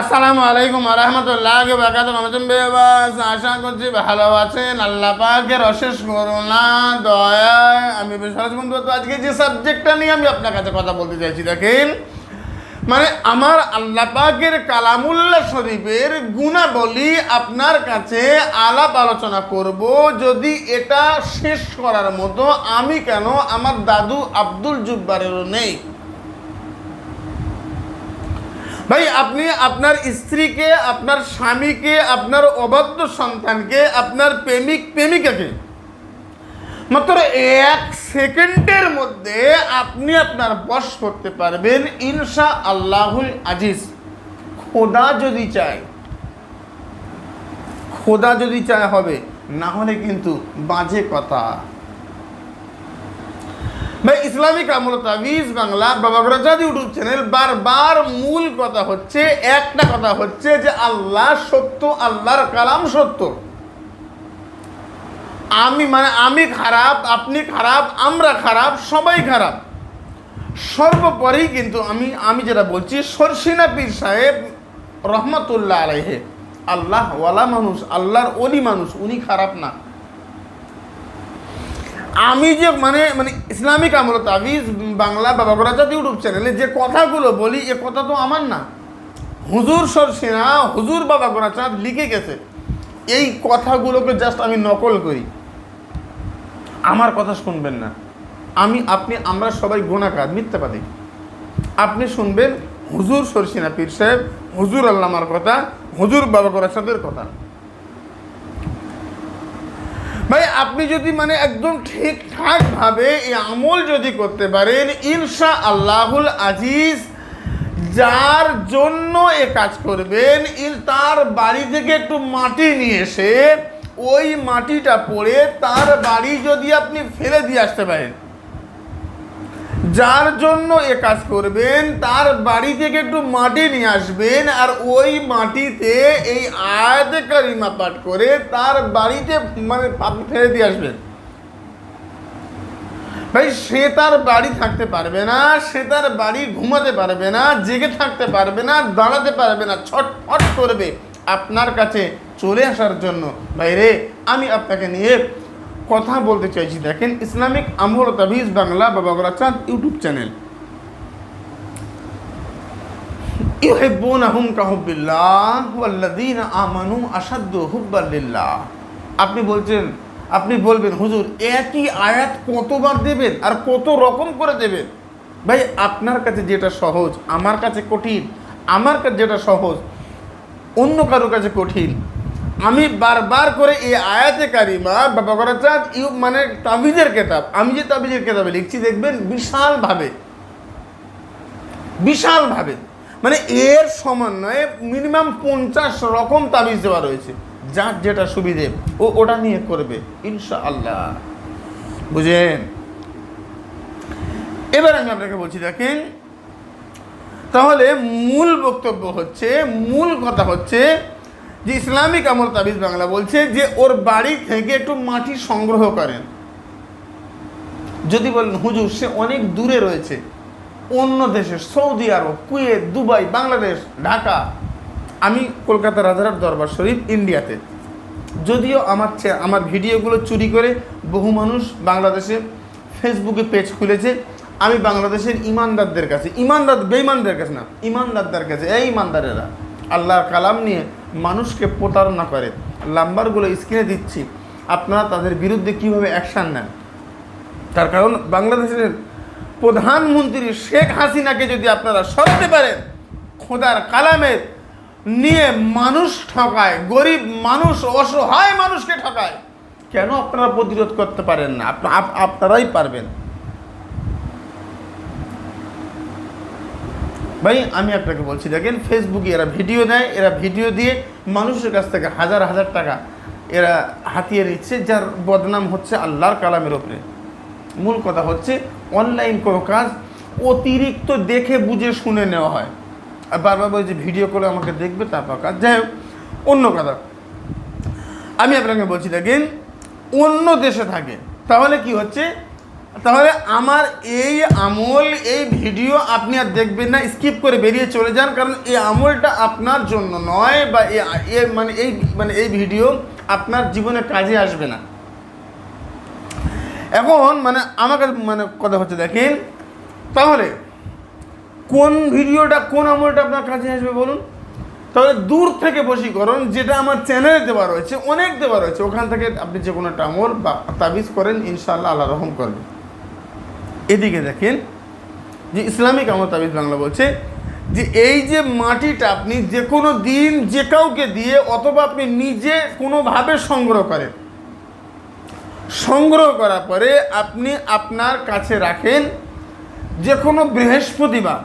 আসসালামু আলাইকুম রহমতুল্লাহ বাকাত রমজান বেবাস আশা করছি ভালো আছেন। আল্লাহ পাকের অশেষ করুণা দয়ায় আমি বিশ্বরাজ বন্ধু, তো আজকে যে সাবজেক্টটা নিয়ে আমি আপনার কাছে কথা বলতে চাইছি, দেখেন মানে আমার আল্লাহ পাকের কালামুল্লাহ শরীফের গুণাবলী আপনার কাছে আলাপ আলোচনা করব। যদি এটা শেষ করার মতো আমি কেন আমার দাদু আব্দুল জুব্বারেরও নেই। ভাই, আপনি আপনার স্ত্রীকে, আপনার স্বামীকে, আপনার অবাধ্য সন্তানকে, আপনার প্রেমিক, প্রেমিকাকে মাত্র এক সেকেন্ডের মধ্যে আপনি আপনার বশ করতে পারবেন ইনশা আল্লাহুল আজিজ। খোদা যদি চায়, খোদা যদি চায় হবে, না হলে কিন্তু বাজে কথা। ভাই ইসলামিক আমল তাবিজ বাংলা বাবা গরাজাদ ইউটিউব চ্যানেল বারবার মূল কথা হচ্ছে একটা কথা হচ্ছে যে আল্লাহ সত্য আল্লাহর কালাম সত্য আমি মানে আমি খারাপ আপনি খারাপ আমরা খারাপ সবাই খারাপ সর্বোপরি কিন্তু আমি আমি যেটা বলছি সরসিনা পীর সাহেব রহমতুল্লাহ আলাইহে আল্লাহ ওয়ালা মানুষ আল্লাহর অলি মানুষ উনি খারাপ না আমি যে মানে মানে ইসলামিক আমল, তাবিজ, বাংলা, বাবা গরাজাত ইউটিউব চ্যানেলে যে কথাগুলো বলি, এ কথা তো আমার না। হুজুর সরসিনা হুজুর বাবা গোরাচাঁদ লিখে গেছে। এই কথাগুলোকে জাস্ট আমি নকল করি। আমার কথা শুনবেন না। আমি, আপনি, আমরা সবাই গুণাকার, মিথ্যাবাদী। আপনি শুনবেন হুজুর সরসিনা পীর সাহেব, হুজুর আল্লামার কথা, হুজুর বাবা গোরাচাঁদের কথা। ভাই আপনি যদি মানে একদম ঠিকঠাকভাবে এই আমল যদি করতে পারেন ইনশা আল্লাহুল আজিজ, যার জন্য এ কাজ করবেন তার বাড়ি থেকে একটু মাটি নিয়ে এসে ওই মাটিটা পড়ে তার বাড়ি যদি আপনি ফেলে দিয়ে আসতে পারেন। যার জন্য এ কাজ করবেন, তার বাড়ি থেকে একটু মাটি নিয়ে আসবেন, আর ওই মাটিতে এই আয়াতে কারিমা পাঠ করে তার বাড়িতে মানে আপনি ফেলে দিয়ে আসবেন। ভাই, সে তার বাড়ি থাকতে পারবে না, সে তার বাড়ি ঘুমাতে পারবে না, জেগে থাকতে পারবে না, দাঁড়াতে পারবে না, ছটফট করবে আপনার কাছে চলে আসার জন্য। ভাই রে, আমি আপনাকে নিয়ে কথা বলতে চাইছি। দেখেন, ইসলামিক আমল তাবিজ বাংলা বাবা গোরাচাঁদ ইউটিউব চ্যানেল। ইউহিব্বুনাহুম কাহুব্বিল্লাহ ওয়াল্লাযীনা আমানু আশাদ্দু হুব্বান লিল্লাহ। আপনি বলছেন, আপনি বলবেন, হুজুর, একই আয়াত কতবার দেবেন আর কত রকম করে দেবেন? ভাই, আপনার কাছে যেটা সহজ, আমার কাছে কঠিন, আমার কাছে যেটা সহজ, অন্য কারোর কাছে কঠিন। আমি বারবার করে এই আয়াতে কারিমা, বাবা ইউ মানে তাবিজের কেতাব। আমি যে তাবিজের কেতাবে লিখছি, দেখবেন বিশালভাবে। বিশালভাবে। মানে এর সমন্বয়ে মিনিমাম পঞ্চাশ রকম তাবিজ দেওয়া রয়েছে। যার যেটা সুবিধে ও ওটা নিয়ে করবে ইনশা আল্লাহ বুঝেন? এবার আমি আপনাকে বলছি, দেখেন, তাহলে মূল বক্তব্য হচ্ছে, মূল কথা হচ্ছে যে ইসলামিক আমল তাবিজ বাংলা বলছে যে ওর বাড়ি থেকে একটু মাটি সংগ্রহ করেন। যদি বলেন, হুজুর, সে অনেক দূরে রয়েছে, অন্য দেশে, Saudi Arab, Kuwait, Dubai, Bangladesh, Dhaka. আমি কলকাতা রাজারার দরবার শরীফ, ইন্ডিয়াতে। যদিও আমার আমার ভিডিওগুলো চুরি করে বহু মানুষ বাংলাদেশে ফেসবুকে পেজ খুলেছে। আমি বাংলাদেশের ইমানদারদের কাছে, ইমানদার বেইমানদের কাছে না, ইমানদারদের কাছে, এই ইমানদারেরা, আল্লাহর কালাম নিয়ে মানুষকে প্রতারণা করে। নাম্বারগুলো স্ক্রিনে দিচ্ছি। আপনারা তাদের বিরুদ্ধে কীভাবে অ্যাকশান নেন? তার কারণ বাংলাদেশের প্রধানমন্ত্রী শেখ হাসিনাকে যদি আপনারা সরাতে পারেন, খোদার কালামের নিয়ে মানুষ ঠকায়, গরিব মানুষ, অসহায় মানুষকে ঠকায়, কেন আপনারা প্রতিরোধ করতে পারেন না? আপ- আপ- আপনারাই পারবেন। ভাই, আমি আপনাকে বলছি, দেখেন ফেসবুকে এরা ভিডিও দেয়, এরা ভিডিও দিয়ে মানুষের কাছ থেকে হাজার হাজার টাকা এরা হাতিয়ে নিচ্ছে, যার বদনাম হচ্ছে আল্লাহর কালামের ওপরে মূল কথা হচ্ছে অনলাইন কোনো কাজ অতিরিক্ত দেখে বুঝে শুনে নেওয়া হয়। আর বারবার বলছে ভিডিও করে আমাকে দেখবে তারপর কাজ। যাই হোক, অন্য কথা। আমি আপনাকে বলছি, দেখেন, অন্য দেশে থাকে, তাহলে কি হচ্ছে? তাহলে আমার এই আমল, এই ভিডিও আপনি আর দেখবেন না স্কিপ করে বেরিয়ে চলে যান, কারণ এই আমলটা আপনার জন্য নয় বা এ- মানে এই মানে এই ভিডিও আপনার জীবনে কাজে আসবে না। এখন মানে আমার কাছে মানে কথা হচ্ছে, দেখেন, তাহলে কোন ভিডিওটা, কোন আমলটা আপনার কাজে আসবে বলুন? তাহলে দূর থেকে বশীকরণ, যেটা আমার চ্যানেলে দেওয়া রয়েছে, অনেক দেওয়া রয়েছে, ওখান থেকে আপনি যে কোনো একটা আমল বা তাবিজ করেন, ইনশাআল্লাহ আল্লাহ রহম করবে। এদিকে দেখেন যে ইসলামিক আমল তাবিজ বাংলা বলছে যে এই যে মাটিটা আপনি যে কোনো দিন যে কাউকে দিয়ে অথবা আপনি নিজে কোনোভাবে সংগ্রহ করেন। সংগ্রহ করার পরে আপনি আপনার কাছে রাখেন যে কোনো বৃহস্পতিবার।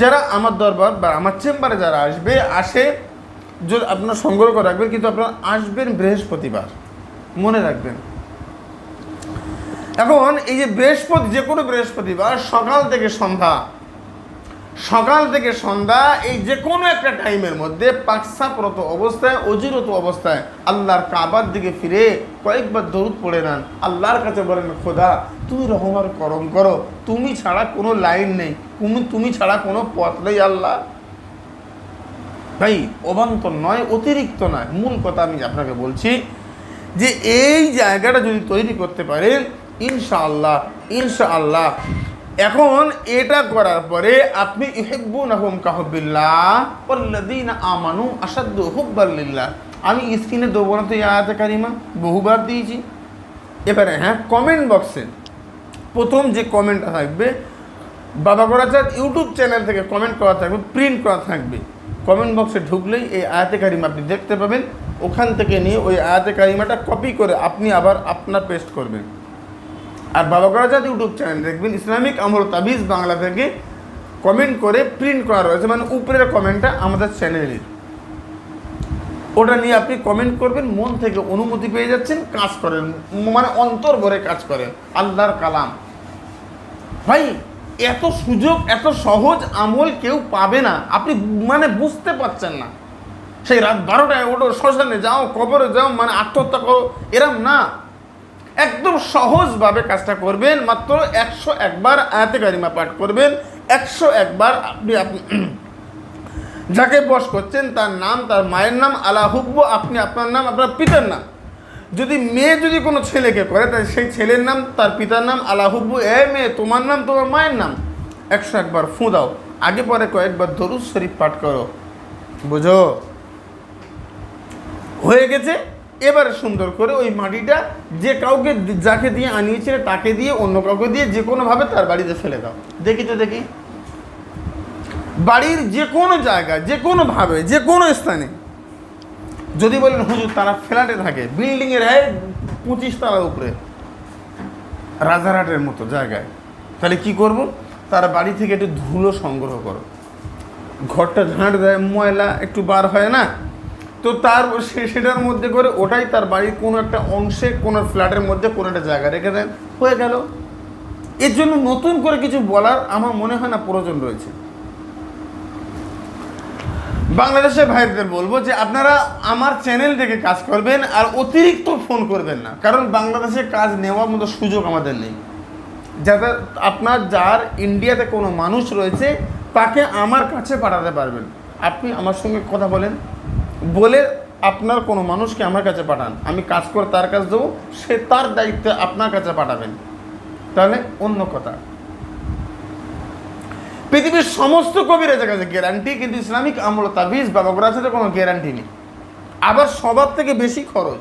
যারা আমার দরবার বা আমার চেম্বারে যারা আসবে, আসে, যদি আপনার সংগ্রহ করে রাখবেন, কিন্তু আপনার আসবেন বৃহস্পতিবার। মনে রাখবেন। এখন এই যে বৃহস্পতি, যে কোনো বৃহস্পতিবার সকাল থেকে সন্ধ্যা, সকাল থেকে সন্ধ্যা, এই যে কোনো একটা টাইমের মধ্যে পাকসাপরত অবস্থায় অজিরত অবস্থায় আল্লাহর কাবার দিকে ফিরে কয়েকবার দরুদ পড়ে নেন। আল্লাহর কাছে বলেন, খোদা, তুমি রহমার করম করো। তুমি ছাড়া কোনো লাইন নেই। তুমি তুমি ছাড়া কোনো পথ নেই আল্লাহ। ভাই অবান্তর নয়, অতিরিক্ত নয়। মূল কথা আমি আপনাকে বলছি যে এই জায়গাটা যদি তৈরি করতে পারেন ইনশাআল্লাহ ইনশাআল্লাহ। এখন এটা করার পরে আপনি কাহবিল্লাহ আমানু আমি স্ক্রিনে দেবো না তো এই আয়াতে কারিমা, বহুবার দিয়েছি। এবারে হ্যাঁ কমেন্ট বক্সে প্রথম যে কমেন্টটা থাকবে, বাবা করা গড়াচাঁদ ইউটিউব চ্যানেল থেকে কমেন্ট করা থাকবে প্রিন্ট করা থাকবে। কমেন্ট বক্সে ঢুকলেই এই আয়াতে কারিমা আপনি দেখতে পাবেন। ওখান থেকে নিয়ে ওই আয়াতে কারিমাটা কপি করে আপনি আবার আপনার পেস্ট করবেন। আর বাবা গড়াচাঁদ ইউটিউব চ্যানেল দেখবেন, ইসলামিক আমল তাবিজ বাংলা থেকে কমেন্ট করে প্রিন্ট করা রয়েছে মানে উপরের কমেন্টটা আমাদের চ্যানেলের ওটা নিয়ে আপনি কমেন্ট করবেন, মন থেকে অনুমতি পেয়ে যাচ্ছেন, কাজ করেন মানে অন্তর ভরে কাজ করেন, আল্লাহর কালাম। ভাই, এত সুযোগ, এত সহজ আমল কেউ পাবে না, আপনি মানে বুঝতে পারছেন না। সেই রাত বারোটায় ওঠো, শ্মশানে যাও, কবরে যাও মানে আত্মহত্যা করো, এরম না। একদম সহজভাবে কাজটা করবেন। মাত্র একশো একবার আয়াতে কারিমা পাঠ করবেন। একশো একবার আপনি আপনি যাকে বস করছেন, তার নাম, তার মায়ের নাম আলা হুব্ব, আপনি আপনার নাম, আপনার পিতার নাম। যদি মেয়ে যদি কোনো ছেলেকে করে, তাহলে সেই ছেলের নাম, তার পিতার নাম আলা হুব্বু, এ মেয়ে, তোমার নাম, তোমার মায়ের নাম। একশো একবার ফু দাও। আগে পরে কয়েকবার দরুদ শরীফ পাঠ করো। বুঝো? হয়ে গেছে? এবারে সুন্দর করে ওই মাটিটা যে কাউকে যাকে দিয়ে আনিয়েছিলে তাকে দিয়ে অন্য কাউকে দিয়ে যে কোনোভাবে তার বাড়িতে ফেলে দাও। দেখি তো, দেখি। বাড়ির যে কোনো জায়গায় যে কোনোভাবে যে কোনো স্থানে। যদি বলেন, হুজুর, তারা ফ্ল্যাটে থাকে বিল্ডিংয়ের হয় পঁচিশ তলার উপরে, রাজারহাটের মতো জায়গায়, তাহলে কি করব? তারা বাড়ি থেকে একটু ধুলো সংগ্রহ করো। ঘরটা ঝাঁট দেয়, ময়লা একটু বার হয় না? তো তার সেটার মধ্যে করে ওটাই তার বাড়ির কোনো একটা অংশে, কোনো ফ্ল্যাটের মধ্যে, কোনো একটা জায়গা রেখে দেন। হয়ে গেল। এর জন্য নতুন করে কিছু বলার আমার মনে হয় না প্রয়োজন রয়েছে। বাংলাদেশের ভাইদের বলব যে আপনারা আমার চ্যানেল থেকে কাজ করবেন আর অতিরিক্ত ফোন করবেন না, কারণ বাংলাদেশে কাজ নেওয়ার মতো সুযোগ আমাদের নেই। যাদের আপনার, যার ইন্ডিয়াতে কোনো মানুষ রয়েছে, তাকে আমার কাছে পাঠাতে পারবেন। আপনি আমার সঙ্গে কথা বলেন। বলে আপনার কোনো মানুষকে আমার কাছে পাঠান। আমি কাজ করে তার কাছে দেবো, সে তার দায়িত্বে আপনার কাছে পাঠাবেন। তাহলে অন্য কথা। পৃথিবীর সমস্ত কবিরাজের কাছে গ্যারান্টি কিন্তু ইসলামিক আমল তাবিজ বা বগুড়াতে কোনো গ্যারান্টি নেই। আবার সবার থেকে বেশি খরচ।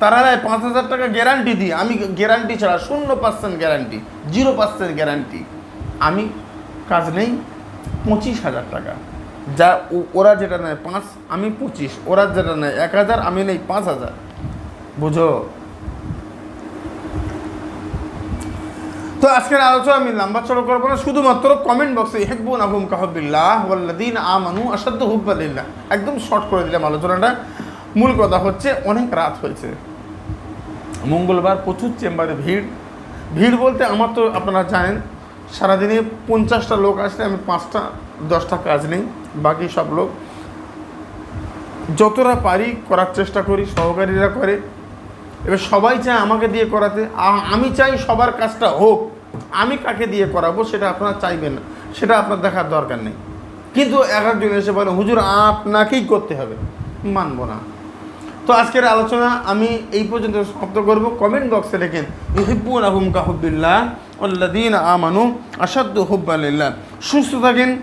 তারা পাঁচ হাজার টাকা গ্যারান্টি দিই আমি গ্যারান্টি ছাড়া শূন্য percent guarantee zero percent guarantee আমি কাজ নেই পঁচিশ হাজার টাকা। যা ওরা যেটা নেয় পাঁচ, আমি পঁচিশ। ওরা যেটা নেয় এক হাজার, আমি নেই পাঁচ হাজার। বুঝো? তো আজকের আলোচনা আমি লম্বা চড়ো করব না, শুধুমাত্র কমেন্ট বক্সে হেকবুন আহুম কাহবিল্লাহ ওয়াল্লাদিন আমানু আসাদ্দ হুব্বালিল্লাহ একদম শর্ট করে দিলাম আলোচনাটা। মূল কথা হচ্ছে, অনেক রাত হয়েছে। মঙ্গলবার প্রচুর চেম্বারে ভিড়। ভিড় বলতে আমার তো আপনারা জানেন, সারাদিনে পঞ্চাশটা লোক আসলে আমি পাঁচটা, দশটা কাজ নেই। বাকি সব লোক। যতটা পারি করার চেষ্টা করি, সহকারীরা করে। এবার সবাই চায় আমাকে দিয়ে করাতে। আমি চাই সবার কাজটা হোক। আমি কাকে দিয়ে করাবো সেটা আপনারা চাইবেন না। সেটা আপনার দেখার দরকার নেই। কিন্তু এক একজন এসে বলে, হুজুর, আপনাকেই করতে হবে। মানবো না। তো আজকের আলোচনা আমি এই পর্যন্ত সমাপ্ত করব। কমেন্ট বক্সে লেখেন, ইহিব্বুন আহুম কাহুবিল্লাহ আল্লাদিন আমানু আসাদ্দু হুব্বালিল্লাহ। সুস্থ থাকেন